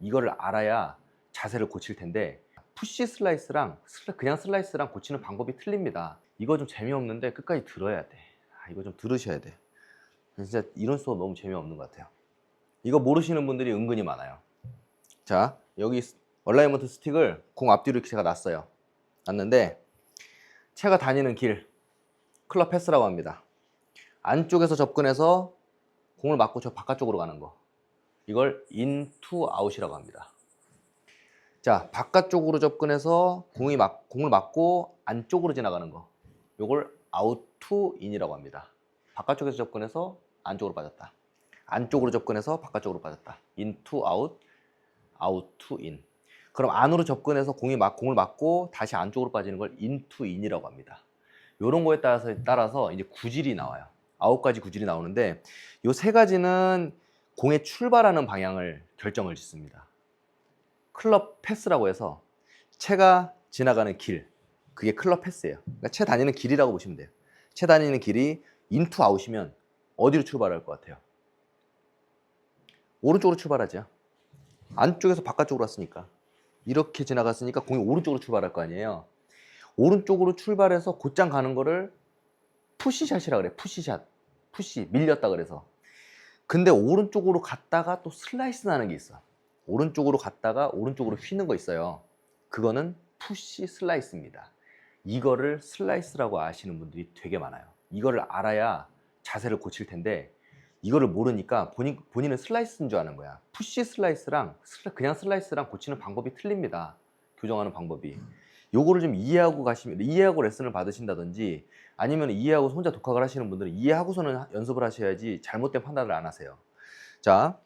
이거를 알아야 자세를 고칠 텐데 푸시 슬라이스랑 슬라- 그냥 슬라이스랑 고치는 방법이 틀립니다. 이거 좀 재미없는데 끝까지 들어야 돼. 아, 이거 좀 들으셔야 돼. 진짜 이런 수업 너무 재미없는 것 같아요. 이거 모르시는 분들이 은근히 많아요. 자, 여기 스- 얼라이먼트 스틱을 공 앞뒤로 이렇게 제가 놨어요. 놨는데 채가 다니는 길 클럽 패스라고 합니다. 안쪽에서 접근해서 공을 맞고 저 바깥쪽으로 가는 거. 이걸 인투 아웃이라고 합니다. 자, 바깥쪽으로 접근해서 공이 막, 공을 맞고 안쪽으로 지나가는 거. 요걸 아웃 투 인이라고 합니다. 바깥쪽에서 접근해서 안쪽으로 빠졌다. 안쪽으로 접근해서 바깥쪽으로 빠졌다. 인투 아웃, 아웃 투 인. 그럼 안으로 접근해서 공이 막 공을 맞고 다시 안쪽으로 빠지는 걸 인투 인이라고 합니다. 요런 거에 따라서 따라서 이제 구질이 나와요. 아홉 가지 구질이 나오는데 요 세 가지는 공의 출발하는 방향을 결정을 짓습니다. 클럽 패스라고 해서 채가 지나가는 길, 그게 클럽 패스예요. 그러니까 채 다니는 길이라고 보시면 돼요. 채 다니는 길이 인투 아웃이면 어디로 출발할 것 같아요? 오른쪽으로 출발하죠. 안쪽에서 바깥쪽으로 왔으니까 이렇게 지나갔으니까 공이 오른쪽으로 출발할 거 아니에요. 오른쪽으로 출발해서 곧장 가는 거를 푸시샷이라 그래. 푸시샷. 푸시 밀렸다 그래서. 근데 오른쪽으로 갔다가 또 슬라이스 나는 게 있어. 오른쪽으로 갔다가 오른쪽으로 휘는 거 있어요. 그거는 푸시 슬라이스입니다. 이거를 슬라이스라고 아시는 분들이 되게 많아요. 이거를 알아야 자세를 고칠 텐데 이거를 모르니까 본인, 본인은 슬라이스인 줄 아는 거야. 푸시 슬라이스랑 슬라- 그냥 슬라이스랑 고치는 방법이 틀립니다. 교정하는 방법이. 요거를 좀 이해하고 가시면 이해하고 레슨을 받으신다든지 아니면 이해하고 혼자 독학을 하시는 분들은 이해하고서는 연습을 하셔야지 잘못된 판단을 안 하세요. 자,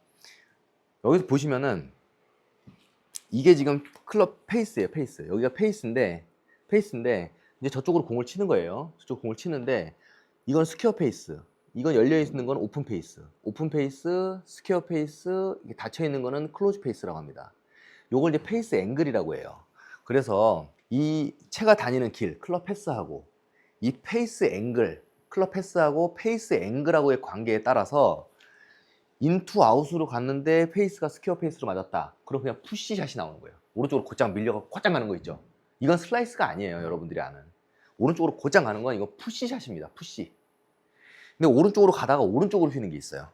여기서 보시면은 이게 지금 클럽 페이스예요, 페이스. 여기가 페이스인데 페이스인데 이제 저쪽으로 공을 치는 거예요. 저쪽 공을 치는데 이건 스퀘어 페이스. 이건 열려 있는 건 오픈 페이스. 오픈 페이스, 스퀘어 페이스, 닫혀 있는 거는 클로즈 페이스라고 합니다. 요걸 이제 페이스 앵글이라고 해요. 그래서 이 채가 다니는 길, 클럽 패스하고 이 페이스 앵글, 클럽 패스하고 페이스 앵글하고의 관계에 따라서 인투 아웃으로 갔는데 페이스가 스퀘어 페이스로 맞았다. 그럼 그냥 푸시샷이 나오는 거예요. 오른쪽으로 곧장 밀려가 곧장 가는 거 있죠. 이건 슬라이스가 아니에요, 여러분들이 아는. 오른쪽으로 곧장 가는 건 이거 푸시샷입니다. 푸시. 근데 오른쪽으로 가다가 오른쪽으로 휘는 게 있어요.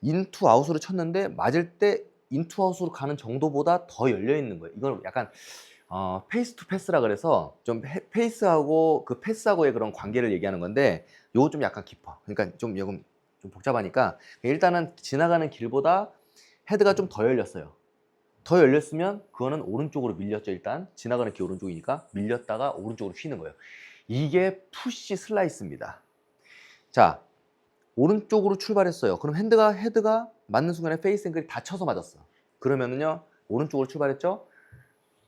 인투 아웃으로 쳤는데 맞을 때 인투 아웃으로 가는 정도보다 더 열려 있는 거예요. 이건 약간 어, 페이스 투 패스라 그래서 좀 페- 페이스하고 그 패스하고의 그런 관계를 얘기하는 건데 요거 좀 약간 깊어. 그러니까 좀 요금 좀 복잡하니까 일단은 지나가는 길보다 헤드가 좀 더 열렸어요. 더 열렸으면 그거는 오른쪽으로 밀렸죠 일단 지나가는 길 오른쪽이니까 밀렸다가 오른쪽으로 휘는 거예요. 이게 푸시 슬라이스입니다. 자 오른쪽으로 출발했어요. 그럼 핸드가 헤드가 맞는 순간에 페이스 앵글이 닫혀서 맞았어. 그러면은요 오른쪽으로 출발했죠.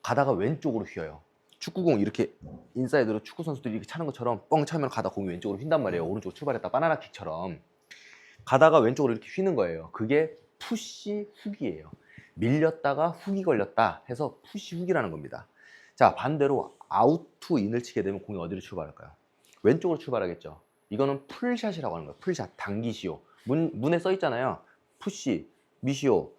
가다가 왼쪽으로 휘어요. 축구공 이렇게 인사이드로 축구 선수들이 이렇게 차는 것처럼 뻥 차면 가다 공이 왼쪽으로 휜단 말이에요. 오른쪽으로 출발했다 바나나 킥처럼 가다가 왼쪽으로 이렇게 휘는 거예요. 그게 푸시 훅이에요. 밀렸다가 훅이 걸렸다 해서 푸시 훅이라는 겁니다. 자 반대로 아웃투 인을 치게 되면 공이 어디로 출발할까요? 왼쪽으로 출발하겠죠. 이거는 풀샷이라고 하는 거예요. 풀샷 당기시오. 문 문에 써 있잖아요. 푸시 미시오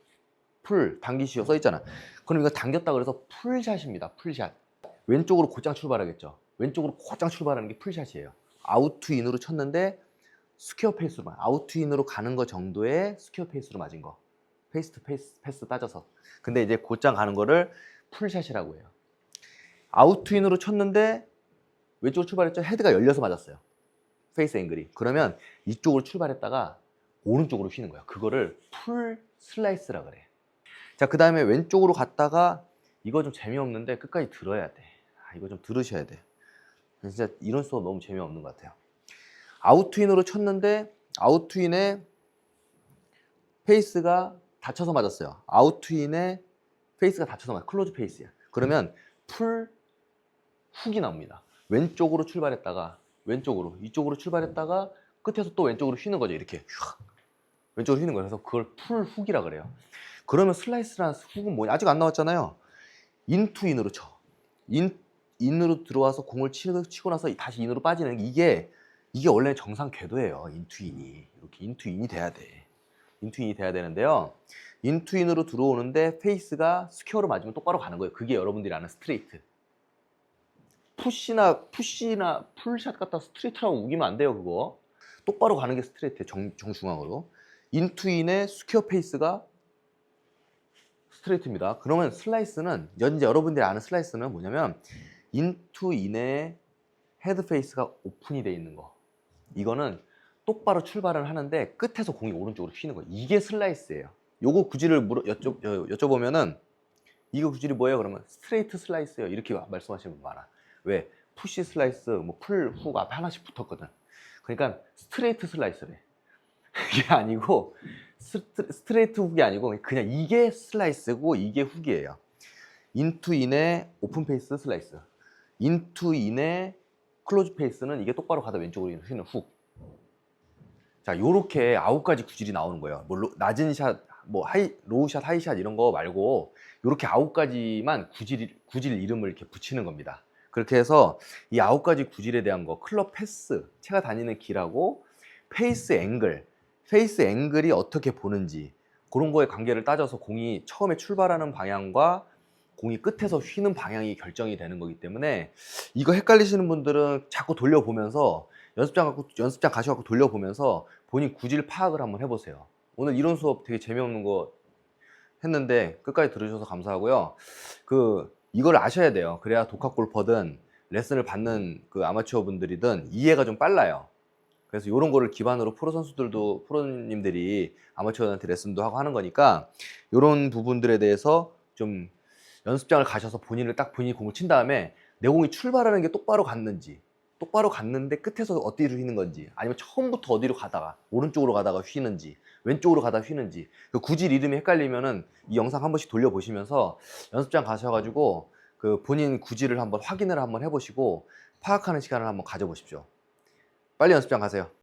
풀 당기시오 써 있잖아. 그럼 이거 당겼다 그래서 풀샷입니다. 풀샷. 왼쪽으로 곧장 출발하겠죠. 왼쪽으로 곧장 출발하는 게 풀샷이에요. 아웃 투 인으로 쳤는데 스퀘어 페이스로 아웃 투 인으로 가는 거 정도의 스퀘어 페이스로 맞은 거. 페이스 투 페이스 패스 따져서. 근데 이제 곧장 가는 거를 풀샷이라고 해요. 아웃 투 인으로 쳤는데 왼쪽으로 출발했죠. 헤드가 열려서 맞았어요. 페이스 앵글이. 그러면 이쪽으로 출발했다가 오른쪽으로 휘는 거야. 그거를 풀 슬라이스라 그래. 자, 그 다음에 왼쪽으로 갔다가 이거 좀 재미없는데 끝까지 들어야 돼. 아, 이거 좀 들으셔야 돼. 진짜 이런 수업 너무 재미없는 것 같아요. 아웃트윈으로 쳤는데 아웃트윈에 페이스가 닫혀서 맞았어요. 아웃트윈에 페이스가 닫혀서 맞아. 클로즈 페이스야. 그러면 풀 훅이 나옵니다. 왼쪽으로 출발했다가 왼쪽으로 이쪽으로 출발했다가 끝에서 또 왼쪽으로 휘는 거죠. 이렇게 휙. 왼쪽으로 휘는 거예요. 그래서 그걸 풀 훅이라 그래요. 그러면 슬라이스라는 훅은 뭐냐? 아직 안 나왔잖아요. 인투 인으로 쳐. 인 인으로 들어와서 공을 치고, 치고 나서 다시 인으로 빠지는 게 이게 이게 원래 정상 궤도예요. 인투 인이 이렇게 인투 인이 돼야 돼. 인투 인이 돼야 되는데요. 인투 인으로 들어오는데 페이스가 스퀘어로 맞으면 똑바로 가는 거예요. 그게 여러분들이 아는 스트레이트. 푸시나 푸시나 풀샷 갖다 스트레이트라고 우기면 안 돼요, 그거. 똑바로 가는 게 스트레이트 정, 정중앙으로. 인투인의 스퀘어 페이스가 스트레이트입니다. 그러면 슬라이스는 현재 여러분들이 아는 슬라이스는 뭐냐면 인투 인의 헤드 페이스가 오픈이 돼 있는 거. 이거는 똑바로 출발을 하는데 끝에서 공이 오른쪽으로 휘는 거예요. 이게 슬라이스예요. 요거 구질을 물어 여쭤, 여- 여쭤보면은 이거 구질이 뭐예요? 그러면 스트레이트 슬라이스예요. 이렇게 말씀하시는 분 많아. 왜? 푸시 슬라이스, 뭐 풀, 훅 앞에 하나씩 붙었거든. 그러니까 스트레이트 슬라이스래. 이게 아니고 스트, 스트레이트 훅이 아니고 그냥 이게 슬라이스고 이게 훅이에요. 인투인의 오픈 페이스 슬라이스. 인투인의 클로즈 페이스는 이게 똑바로 가다 왼쪽으로 휘는 훅. 자, 요렇게 아홉 가지 구질이 나오는 거예요. 뭐 로- 낮은 샷, 뭐 하이, 로우 샷, 하이 샷 이런 거 말고 요렇게 아홉 가지만 구질, 구질 이름을 이렇게 붙이는 겁니다. 그렇게 해서 이 아홉 가지 구질에 대한 거, 클럽 패스, 채가 다니는 길하고 페이스 앵글, 페이스 앵글이 어떻게 보는지 그런 거에 관계를 따져서 공이 처음에 출발하는 방향과 공이 끝에서 휘는 방향이 결정이 되는 거기 때문에 이거 헷갈리시는 분들은 자꾸 돌려보면서 연습장 갖고 연습장 가셔갖고 돌려보면서 본인 구질 파악을 한번 해보세요. 오늘 이론 수업 되게 재미없는 거 했는데 끝까지 들으셔서 감사하고요. 그 이걸 아셔야 돼요. 그래야 독학 골퍼든 레슨을 받는 그 아마추어 분들이든 이해가 좀 빨라요. 그래서 이런 거를 기반으로 프로 선수들도 프로님들이 아마추어한테 레슨도 하고 하는 거니까 이런 부분들에 대해서 좀 연습장을 가셔서 본인을 딱 본인이 공을 친 다음에 내 공이 출발하는 게 똑바로 갔는지 똑바로 갔는데 끝에서 어디로 휘는 건지 아니면 처음부터 어디로 가다가 오른쪽으로 가다가 휘는지 왼쪽으로 가다 휘는지 그 구질 이름이 헷갈리면은 이 영상 한 번씩 돌려보시면서 연습장 가셔가지고 그 본인 구질을 한번 확인을 한번 해보시고 파악하는 시간을 한번 가져보십시오. 빨리 연습장 가세요.